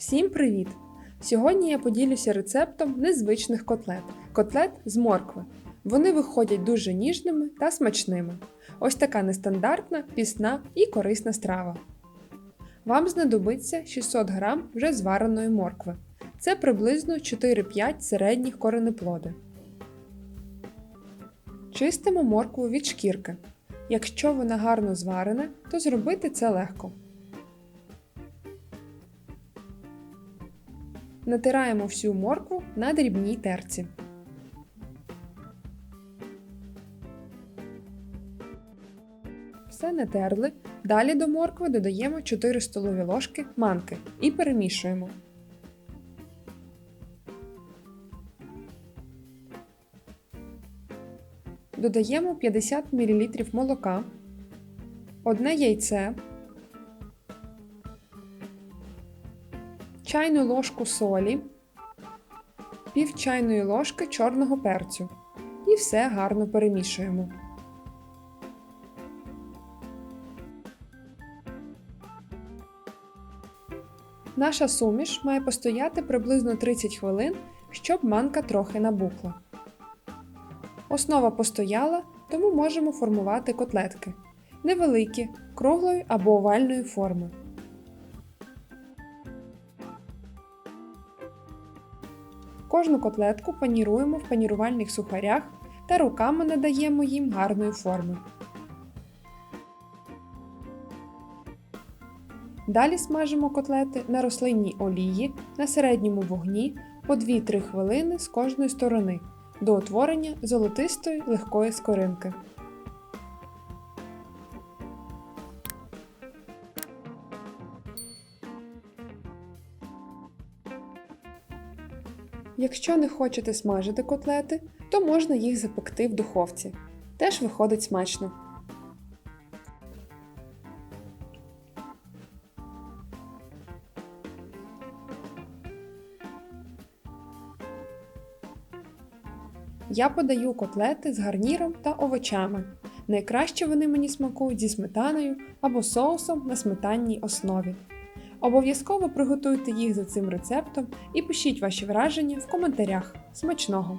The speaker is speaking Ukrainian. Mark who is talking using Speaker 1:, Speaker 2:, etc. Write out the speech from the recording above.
Speaker 1: Всім привіт! Сьогодні я поділюся рецептом незвичних котлет котлет з моркви. Вони виходять дуже ніжними та смачними. Ось така нестандартна, пісна і корисна страва. Вам знадобиться 600 г вже звареної моркви. Це приблизно 4-5 середніх коренеплоди. Чистимо моркву від шкірки. Якщо вона гарно зварена, то зробити це легко. Натираємо всю моркву на дрібній терці. Все натерли. Далі до моркви додаємо 4 столові ложки манки і перемішуємо. Додаємо 50 мл молока, одне яйце, чайну ложку солі, пів чайної ложки чорного перцю і все гарно перемішуємо. Наша суміш має постояти приблизно 30 хвилин, щоб манка трохи набухла. Основа постояла, тому можемо формувати котлетки невеликі, круглої або овальної форми. Кожну котлетку паніруємо в панірувальних сухарях та руками надаємо їм гарної форми. Далі смажимо котлети на рослинній олії на середньому вогні по 2-3 хвилини з кожної сторони до утворення золотистої легкої скоринки. Якщо не хочете смажити котлети, то можна їх запекти в духовці. Теж виходить смачно. Я подаю котлети з гарніром та овочами. Найкраще вони мені смакують зі сметаною або соусом на сметанній основі. Обов'язково приготуйте їх за цим рецептом і пишіть ваші враження в коментарях. Смачного!